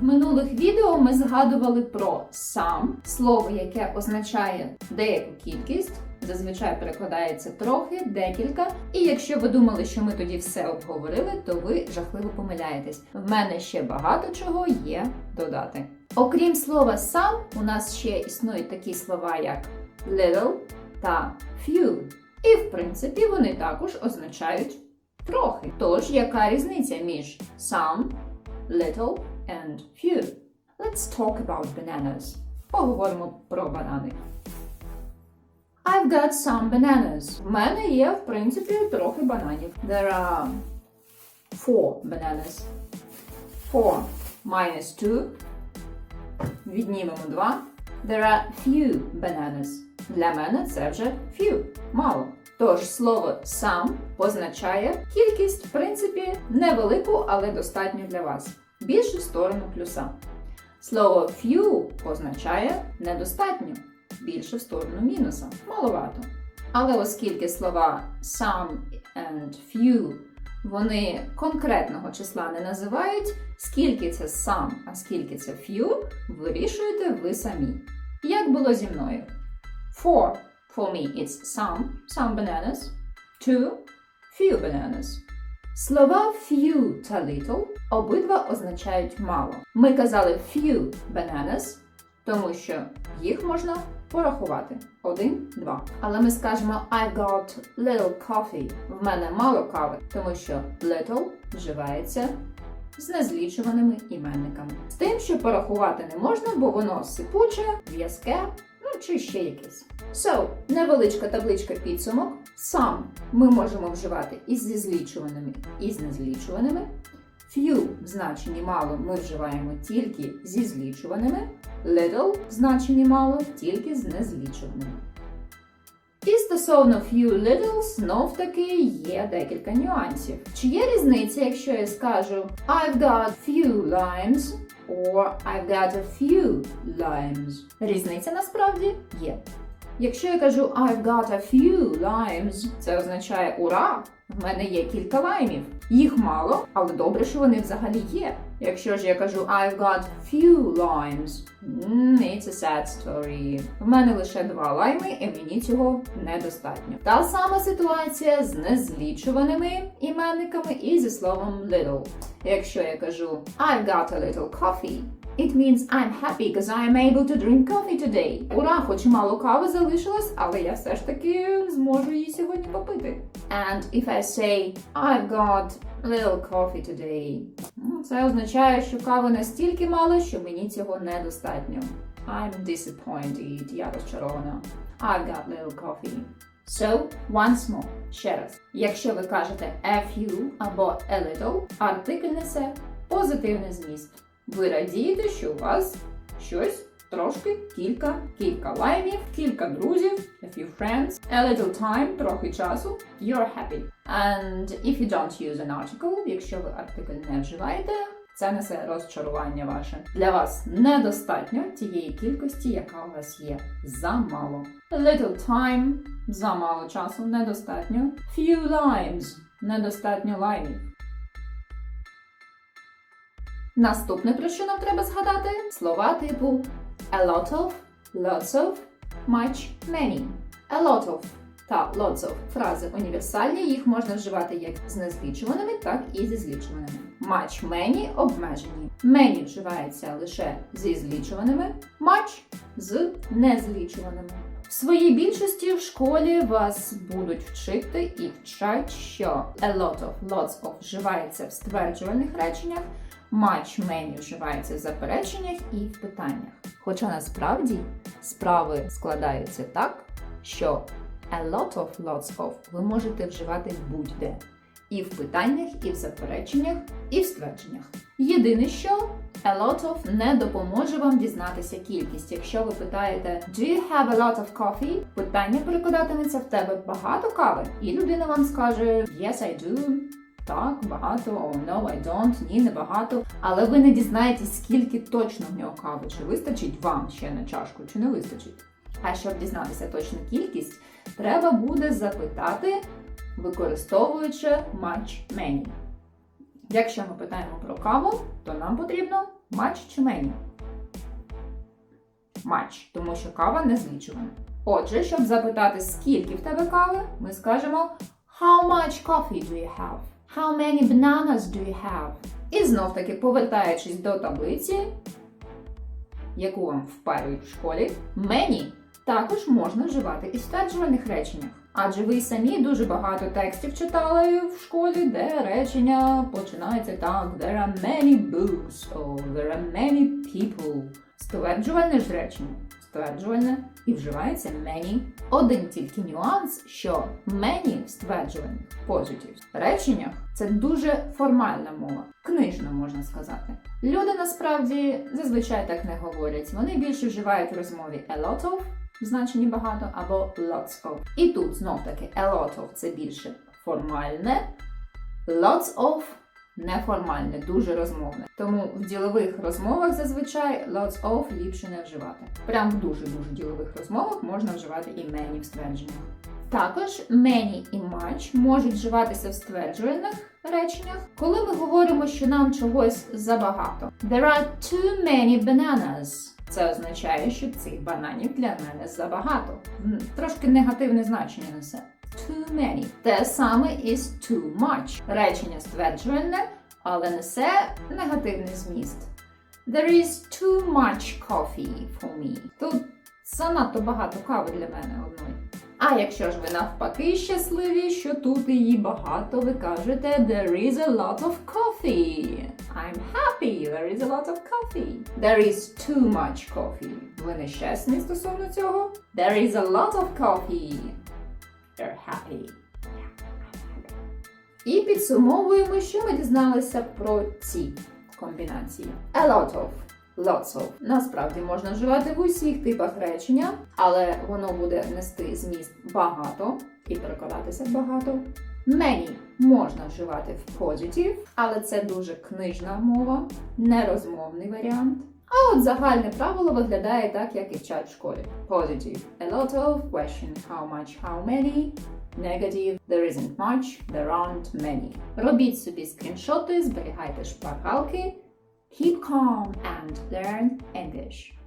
В минулих відео ми згадували про сам слово, яке означає деяку кількість. Зазвичай перекладається трохи, декілька. І якщо ви думали, що ми тоді все обговорили, то ви жахливо помиляєтесь. В мене ще багато чого є додати. Окрім слова сам, у нас ще існують такі слова, як little та few. І в принципі вони також означають трохи. Тож, яка різниця між some, little and few? Let's talk about bananas. Поговоримо про банани. I've got some bananas. В мене є, в принципі, трохи бананів. There are four bananas. Four minus two. Віднімемо два. There are few bananas. Для мене це вже few. Мало. Тож слово some позначає кількість, в принципі, невелику, але достатню для вас. Більше в сторону плюса. Слово few позначає недостатньо, більше в сторону мінуса. Маловато. Але оскільки слова some and few вони конкретного числа не називають, скільки це some, а скільки це few, вирішуєте ви самі. Як було зі мною? Four. For me it's some, some bananas. Two. Few bananas. Слова few та little обидва означають мало. Ми казали few bananas, тому що їх можна порахувати. Один, два. Але ми скажемо I got little coffee. В мене мало кави, тому що little вживається з незлічуваними іменниками. З тим, що порахувати не можна, бо воно сипуче, в'язке, ну чи ще якесь. So, невеличка табличка підсумок. Some ми можемо вживати із зі злічуваними, і з незлічуваними. Few в значенні мало ми вживаємо тільки зі злічуваними. Little в значенні мало тільки з незлічуваними. І стосовно few little, знов таки є декілька нюансів. Чи є різниця, якщо я скажу I've got few limes or I've got a few limes? Різниця насправді є. Якщо я кажу I've got a few limes, це означає ура! В мене є кілька лаймів. Їх мало, але добре, що вони взагалі є. Якщо ж я кажу I've got few limes, it's a sad story. В мене лише два лайми, і мені цього недостатньо. Та сама ситуація з незлічуваними іменниками і зі словом little. Якщо я кажу I've got a little coffee, It means I'm happy because I am able to drink coffee today. Ура, хоч мало кави залишилось, але я все ж таки зможу її сьогодні попити. And if I say I've got little coffee today, ну, це означає, що кави настільки мало, що мені цього недостатньо. I'm disappointed. Я розчарована. I've got little coffee. So, once more. Ще раз. Якщо ви кажете a few або a little, артикль несе позитивний зміст. Ви радієте, що у вас щось трошки, кілька, кілька лайвів, кілька друзів, a few friends, a little time, трохи часу, you're happy. And if you don't use an article, якщо ви артикль не вживаєте, це несе розчарування ваше. Для вас недостатньо тієї кількості, яка у вас є. Замало. Little time замало часу, недостатньо. Few limes недостатньо лаймів. Наступне, про що нам треба згадати, слова типу a lot of, lots of, much, many. A lot of та lots of фрази універсальні, їх можна вживати як з незлічуваними, так і зі злічуваними. Much, many обмежені. Many вживається лише зі злічуваними, much з незлічуваними. В своїй більшості в школі вас будуть вчити і вчать, що a lot of, lots of вживається в стверджувальних реченнях, much, many вживається в запереченнях і в питаннях. Хоча насправді справи складаються так, що a lot of, lots of ви можете вживати будь-де. І в питаннях, і в запереченнях, і в ствердженнях. Єдине, що a lot of не допоможе вам дізнатися кількість. Якщо ви питаєте Do you have a lot of coffee? Питання перекладатиметься в тебе багато кави, і людина вам скаже Yes, I do. Так, багато, oh no, I don't, ні, не багато. Але ви не дізнаєтесь, скільки точно в нього кави, чи вистачить вам ще на чашку, чи не вистачить. А щоб дізнатися точну кількість, треба буде запитати, використовуючи much many. Якщо ми питаємо про каву, то нам потрібно Much чи many? Much, тому що кава не злічувана. Отже, щоб запитати, скільки в тебе кави, ми скажемо How much coffee do you have? How many bananas do you have? І знов таки, повертаючись до таблиці, яку вам впарюють в школі, many також можна вживати і в стверджувальних реченнях. Адже ви самі дуже багато текстів читали в школі, де речення починається так: There are many books, or there are many people. Стверджувальне ж речення. Стверджувальне і вживається many. Один тільки нюанс, що many в стверджувальних positive реченнях це дуже формальна мова, книжна можна сказати. Люди насправді зазвичай так не говорять. Вони більше вживають в розмові a lot of в значенні багато або lots of. І тут знов таки a lot of це більше формальне, lots of неформальне, дуже розмовне. Тому в ділових розмовах зазвичай lots of ліпше не вживати. Прям в дуже-дуже ділових розмовах можна вживати і many в ствердженнях. Також many і much можуть вживатися в стверджувальних реченнях, коли ми говоримо, що нам чогось забагато. There are too many bananas. Це означає, що цих бананів для мене забагато. Трошки негативне значення несе. Too many. Те саме із too much. Речення стверджувальне, але несе негативний зміст. There is too much coffee for me. Тут занадто багато кави для мене одної. А якщо ж ви навпаки щасливі, що тут її багато, ви кажете There is a lot of coffee. I'm happy, there is a lot of coffee. There is too much coffee. Ви нещасні стосовно цього? There is a lot of coffee. You're happy. І підсумовуємо, що ми дізналися про ці комбінації. A lot of. Lots of. Насправді можна вживати в усіх типах речення, але воно буде нести зміст багато і перекладатися багато. Many можна вживати в positive, але це дуже книжна мова, нерозмовний варіант. А от загальне правило виглядає так, як і в школі. Positive – a lot of, question how much, how many, Negative – there isn't much, there aren't many. Робіть собі скріншоти, зберігайте шпаргалки. Keep calm and learn English.